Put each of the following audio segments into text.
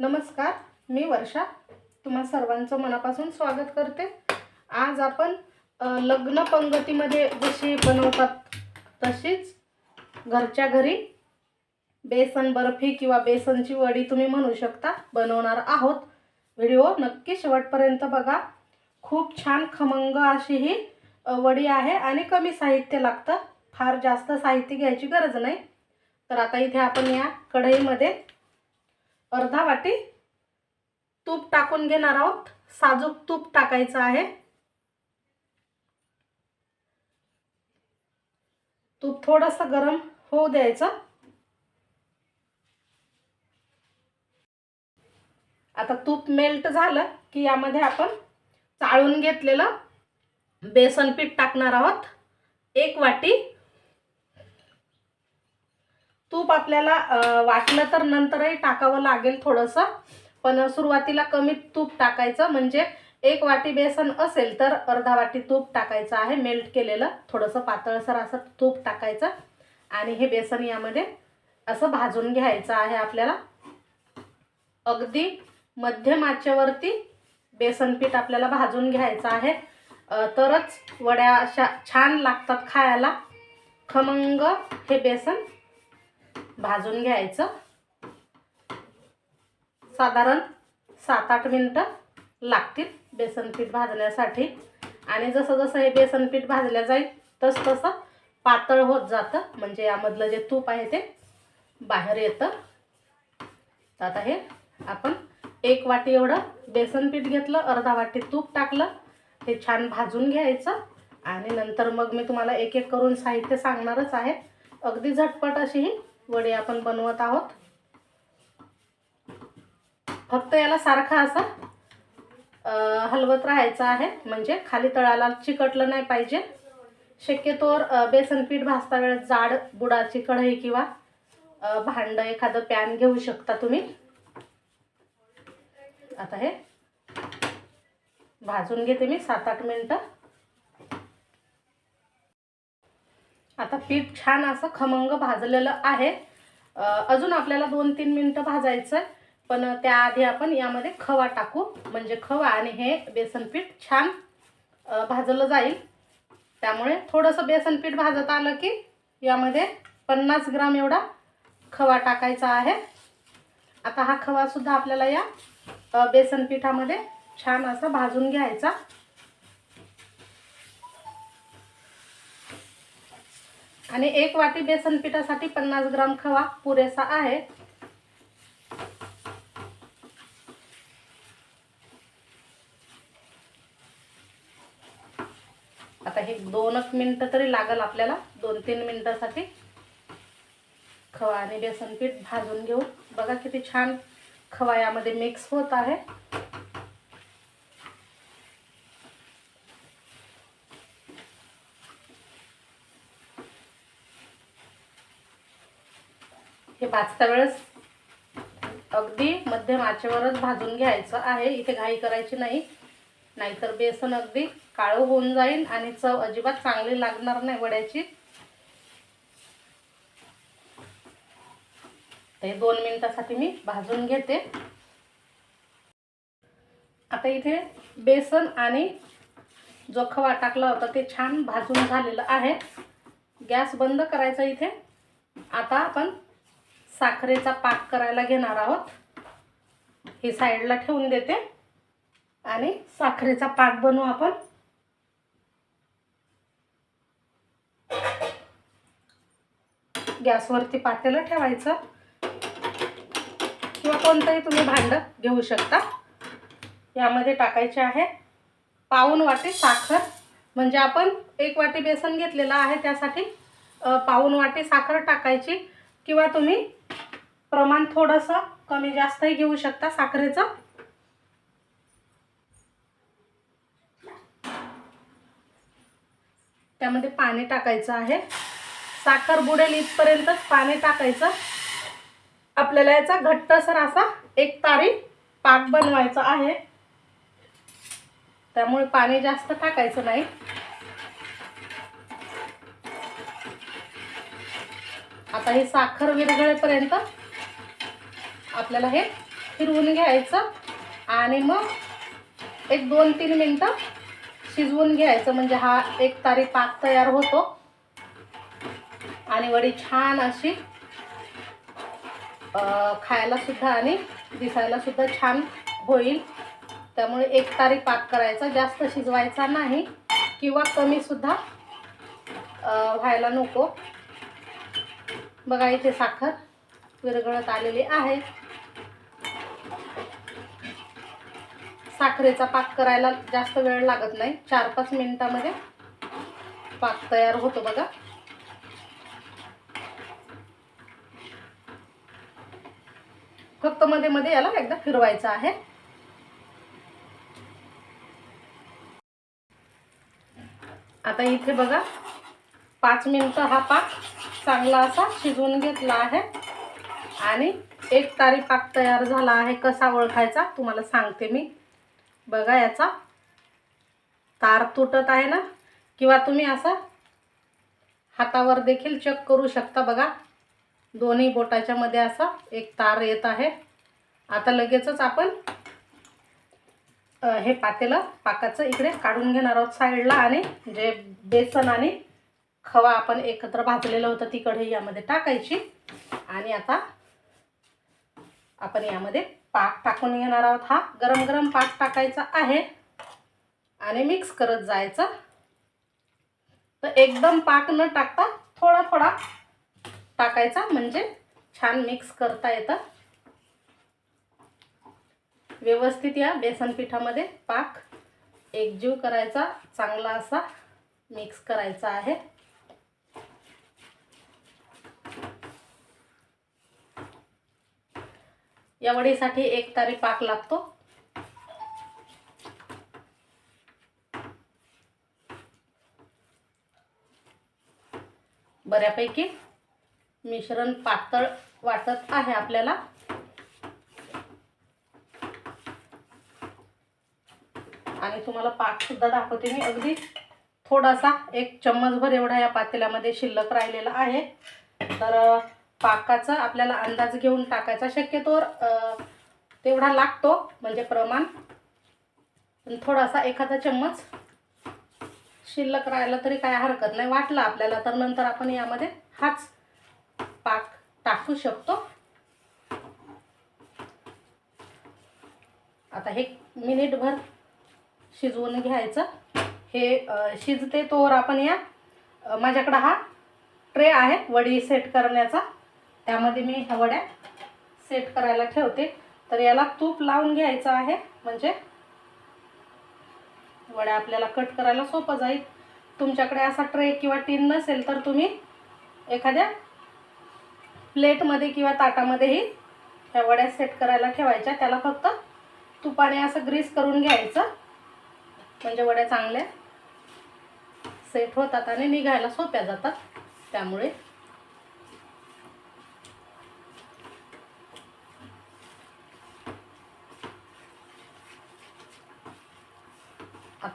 नमस्कार मी वर्षा. तुम्हा सर्वांचं मनापासून स्वागत करते. आज आपण लग्न पंगतीमध्ये जशी बनवतात तशीच घरच्या घरी बेसन बर्फी किंवा बेसनची वडी तुम्ही म्हणू शकता बनवणार आहोत. व्हिडिओ नक्की शेवटपर्यंत बघा. खूप छान खमंग अशी ही वडी आहे आणि कमी साहित्य लागतं. फार जास्त साहित्य घ्यायची गरज नाही. तर आता इथे आपण या कढईमध्ये अर्धा वाटी तूप टाकून घेणार आहोत. साजूक तूप टाकायचं आहे. तूप थोडंसं गरम होऊ द्यायचं. आता तूप मेल्ट झालं की यामध्ये आपण चाळून घेतलेलं बेसन पीठ टाकणार आहोत. एक वाटी तूप आपल्याला वाटलं तर नंतरही टाकावं लागेल थोडंसं. पण सुरुवातीला कमी तूप टाकायचं म्हणजे एक वाटी बेसन असेल तर अर्धा वाटी तूप टाकायचं आहे मेल्ट केलेलं. थोडंसं पातळसर असं तूप टाकायचं. आणि हे बेसन यामध्ये असं भाजून घ्यायचं आहे आपल्याला. अगदी मध्यम आचेवरती बेसन पीठ आपल्याला भाजून घ्यायचं आहे. तरच वड्या अशा छान लागतात खायला. खमंग हे बेसन भाजून घ्यायचं. साधारण सात आठ मिनटं लागतील बेसन पीठ भाजण्यासाठी. आणि जसं जसं हे बेसन पीठ भाजलं जाईल तस तसं पातळ होत जातं. म्हणजे यामधलं जे तूप आहे ते बाहेर येतं. तर आता हे आपण एक वाटी एवढं बेसन पीठ घेतलं अर्धा वाटी तूप टाकलं हे छान भाजून घ्यायचं. आणि नंतर मग मी तुम्हाला एक एक करून साहित्य सांगणारच आहे. अगदी झटपट अशी ही वडी आपण बनवत आहोत. फक्त याला सारखा असा हलवत राहायचं आहे. म्हणजे खाली तळाला चिकटलं नाही पाहिजे. शक्यतोवर बेसनपीठ बेसन पीठ भाजता वेळेस जाड बुडाची कढई किंवा भांडं एखादं पॅन घेऊ शकता तुम्ही. आता हे भाजून घेते मी सात आठ मिनटं. आता पीठ छान असं खमंग भाजलेलं आहे. अजून आपल्याला दोन तीन मिनटं भाजायचं आहे पण त्याआधी आपण यामध्ये खवा टाकू. म्हणजे खवा आणि हे बेसन पीठ छान भाजलं जाईल. त्यामुळे थोडंसं बेसन पीठ भाजत आलं की यामध्ये पन्नास ग्राम एवढा खवा टाकायचा आहे. आता हा खवासुद्धा आपल्याला या बेसनपीठामध्ये बेसन छान असा भाजून घ्यायचा. आणि एक वाटी बेसन पिठासाठी पन्नास ग्राम खवा पुरेसा आहे. आता हे दोनच मिनटं तरी लागल आपल्याला. दोन तीन मिनटासाठी खवा आणि बेसन पीठ भाजून घेऊ. बघा किती छान खवा यामध्ये मिक्स होत आहे. हे भाजता वेळेस अगदी मध्यम आचेवरच भाजून घ्यायचं आहे. इथे घाई करायची नाही. नाहीतर बेसन अगदी काळं होऊन जाईल आणि चव अजिबात चांगली लागणार नाही वड्याची. ते हे दोन मिनिटासाठी मी भाजून घेते. आता इथे बेसन आणि जो खवा टाकला होता ते छान भाजून झालेलं आहे. गॅस बंद करायचा इथे. आता आपण साखरेचा पाक करायला घेणार आहोत. ही साईडला ठेवून देते. आणि साखरेचा पाक बनवू आपण. गॅसवरती पातेलं ठेवायचं. किंवा कोणतंही तुम्ही भांडं घेऊ शकता. यामध्ये टाकायचे आहे पाऊन वाटी साखर. म्हणजे आपण एक वाटी बेसन घेतलेलं आहे त्यासाठी पाऊन वाटी साखर टाकायची. किंवा तुम्ही प्रमाण थोडंसं कमी जास्तही घेऊ शकता साखरेचं. त्यामध्ये पाणी टाकायचं आहे. साखर बुडेल इथपर्यंतच पाणी टाकायचं. आपल्याला याचा घट्टसर असा एक तारी पाक बनवायचा आहे. त्यामुळे पाणी जास्त टाकायचं नाही. आता ही साखर विरघळेपर्यंत आपल्याला हे फिरवून घ्यायचं. आणि मग एक दोन तीन मिनटं शिजवून घ्यायचं. म्हणजे हा एक तारी पाक तयार होतो. आणि वडी छान अशी खायला सुद्धा आणि दिसायला सुद्धा छान होईल. त्यामुळे एक तारी पाक करायचा. जास्त शिजवायचा नाही किंवा कमी सुद्धा व्हायला नको. बघा इथे साखर विरघळत आलेली आहे. साखरेचा पाक करायला जास्त वेळ लागत नाही. चार पाच मिनिटामध्ये पाक तयार होतो बघा. फक्त मध्ये मध्ये याला एकदा फिरवायचं आहे. आता इथे बघा पाच मिनिटं हा पाक चांगला असा शिजवून घेतला आहे. आणि एक तारी पाक तयार झाला आहे कसा ओळखायचा तुम्हाला सांगते मी. बघा याचा. तार तुटत आहे ना? किंवा तुम्ही असा हातावर देखील चेक करू शकता बघा. दोन्ही बोटाच्या मध्ये असा एक तार येत आहे. आता लगेचच आपण हे पातेलं पाकाचं इकडे काढून घेणार आहोत साईडला आणि जे बेसन आणि खवा आपण एकत्र भाजलेलं होतं ती कढई यामध्ये टाकायची. आणि आता आपण यामध्ये पाक टाकून घेणार आहोत हा. गरम गरम पाक टाकायचा आहे. आणि मिक्स करत जायचं. तर एकदम पाक न टाकता थोडा थोडा टाकायचा. म्हणजे छान मिक्स करता येतं. व्यवस्थित या बेसन पिठामध्ये पाक एकजीव करायचा. चांगला असा मिक्स करायचा आहे. या वडीसाठी एक तारी पाक लागतो. बऱ्यापैकी मिश्रण पातळ वाटत आहे आपल्याला. आणि तुम्हाला पाक सुद्धा दाखवते मी. अगदी थोडासा एक चम्मचभर एवढा या पातेल्यामध्ये शिल्लक राहिलेला आहे. तर पाकाचा आपल्याला अंदाज घेऊन टाकायचा. शक्यतोवर तेवढा लागतो म्हणजे प्रमाण. पण थोडासा एखादा चम्मच शिल्लक राहिला तरी काय हरकत नाही. वाटलं आपल्याला तर नंतर आपण यामध्ये हाच पाक टाकू शकतो. आता हे मिनिटभर शिजवून घ्यायचं. हे शिजते तोवर आपण या माझ्याकडं हा ट्रे आहे वडी सेट करण्याचा. त्यामध्ये मी ह्या वड्या सेट करायला ठेवते. तर याला तूप लावून घ्यायचं आहे. म्हणजे वड्या आपल्याला कट करायला सोपं जाईल. तुमच्याकडे असा ट्रे किंवा टीन नसेल तर तुम्ही एखाद्या प्लेटमध्ये किंवा ताटामध्येही ह्या वड्या सेट करायला ठेवायच्या. त्याला फक्त तुपाने असं ग्रीस करून घ्यायचं. म्हणजे वड्या चांगल्या सेट होतात आणि निघायला सोप्या जातात. त्यामुळे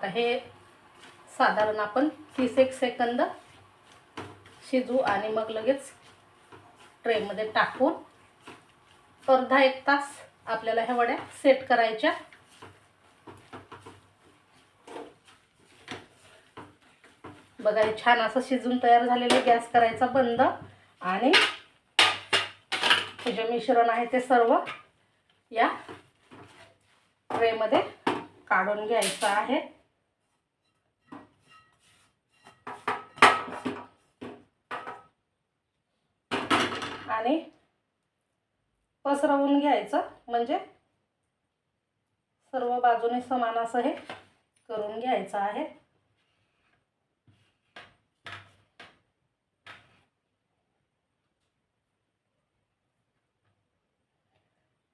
आता हे साधारण आपण तीस एक सेकंद शिजू आणि मग लगेच ट्रेमध्ये टाकून अर्धा एक तास आपल्याला ह्या वड्या सेट करायच्या. बघा हे छान असं शिजून तयार झालेलं गॅस करायचा बंद आणि हे जे मिश्रण आहे ते सर्व या ट्रेमध्ये काढून घ्यायचं आहे. आणि पसरवून घ्यायचं. म्हणजे सर्व बाजूने समान असं हे करून घ्यायचं आहे.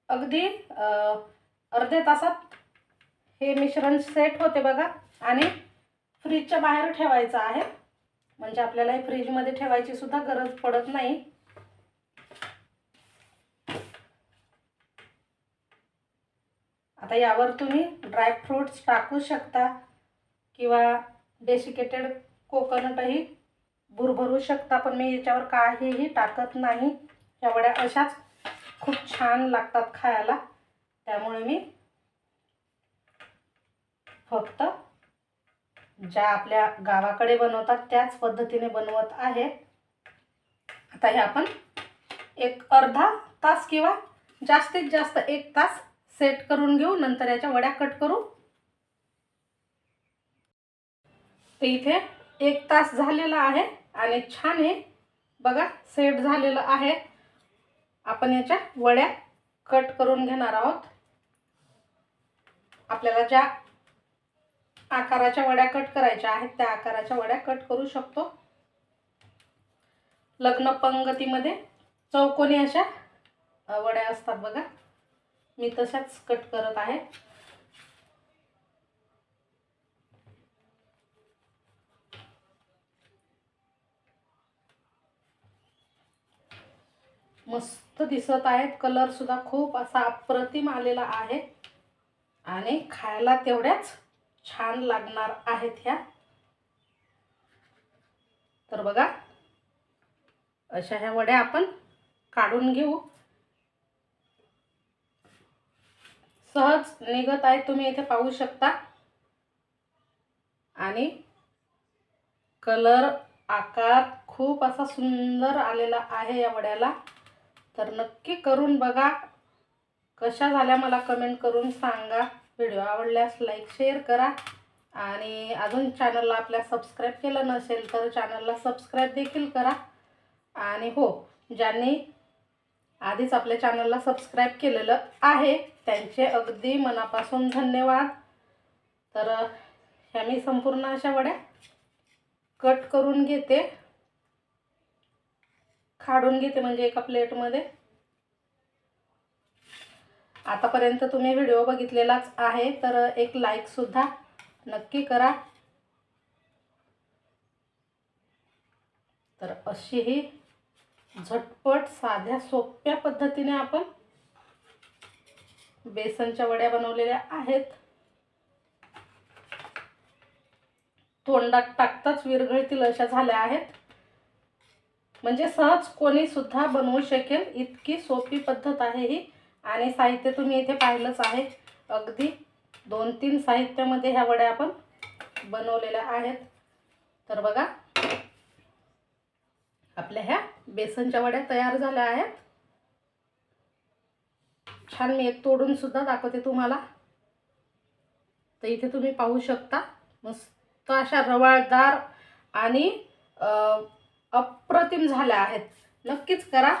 अगदी अर्ध्या तासात हे मिश्रण सेट होते बघा. आणि फ्रीजच्या बाहेर ठेवायचं आहे. म्हणजे आपल्याला हे फ्रीजमध्ये ठेवायची सुद्धा गरज पडत नाही. आता यावर तुम्ही ड्रायफ्रूट्स टाकू शकता किंवा डेसिकेटेड कोकोनटही भुरभरू शकता पण मी याच्यावर काहीही टाकत नाही. या वड्या अशाच खूप छान लागतात खायला. त्यामुळे मी फक्त ज्या आपल्या गावाकडे बनवतात त्याच पद्धतीने बनवत आहे. आता हे आपण एक अर्धा तास किंवा जास्तीत जास्त एक तास सेट करून घेऊ नंतर याच्या वड्या कट करू. तर इथे एक तास झालेला आहे आणि छान हे बघा सेट झालेलं आहे. आपण याच्या वड्या कट करून घेणार आहोत. आपल्याला ज्या आकाराच्या वड्या कट करायच्या आहेत त्या आकाराच्या वड्या कट करू शकतो. लग्न पंगतीमध्ये चौकोनी अशा वड्या असतात बघा. मी तशाच कट करत आहे. मस्त दिसत आहेत. कलर सुद्धा खूप असा अप्रतिम आलेला आहे. आणि खायला तेवढ्याच छान लागणार आहेत ह्या. तर बघा अशा ह्या वड्या आपण काढून घेऊ. सहज निघत आहेत तुम्ही इथे पाहू शकता. आणि कलर आकार खूप असा सुंदर आलेला आहे या वड्याला. तर नक्की करून बघा. कशा झाल्या मला कमेंट करून सांगा. व्हिडिओ आवडल्यास लाईक शेअर करा. आणि अजून चॅनलला आपल्या सबस्क्राईब केलं नसेल तर चॅनलला सबस्क्राईब देखील करा. आणि हो ज्यांनी आधीच आपल्या चॅनलला सबस्क्राईब केलेलं आहे. त्यांचे अगदी मनापासून धन्यवाद. तर ह्या मी संपूर्ण अशा वड्या कट करून घेते. काढून घेते म्हणजे एका प्लेटमध्ये आतापर्यंत तुम्ही व्हिडिओ बघितलेलाच आहे. तर एक लाईकसुद्धा नक्की करा. तर अशी ही झटपट साध्या सोप्या पद्धतीने आपण बेसनच्या वड्या बनवलेल्या आहेत. तोंडात टाकताच विरघळतील अशा झाल्या आहेत. म्हणजे सहज कोणी सुद्धा बनवू शकेल इतकी सोपी पद्धत आहे ही. आणि साहित्य तुम्ही इथे पाहिलंच आहे. अगदी दोन तीन साहित्यामध्ये ह्या वड्या आपण बनवलेल्या आहेत. तर बघा आपल्या ह्या बेसनच्या वड्या तयार झाल्या आहेत. छान मी एक तोडून सुद्धा दाखवते तुम्हाला. तर इथे तुम्ही पाहू शकता मस्त अशा रवाळदार आणि अप्रतिम झाल्या आहेत. नक्कीच करा.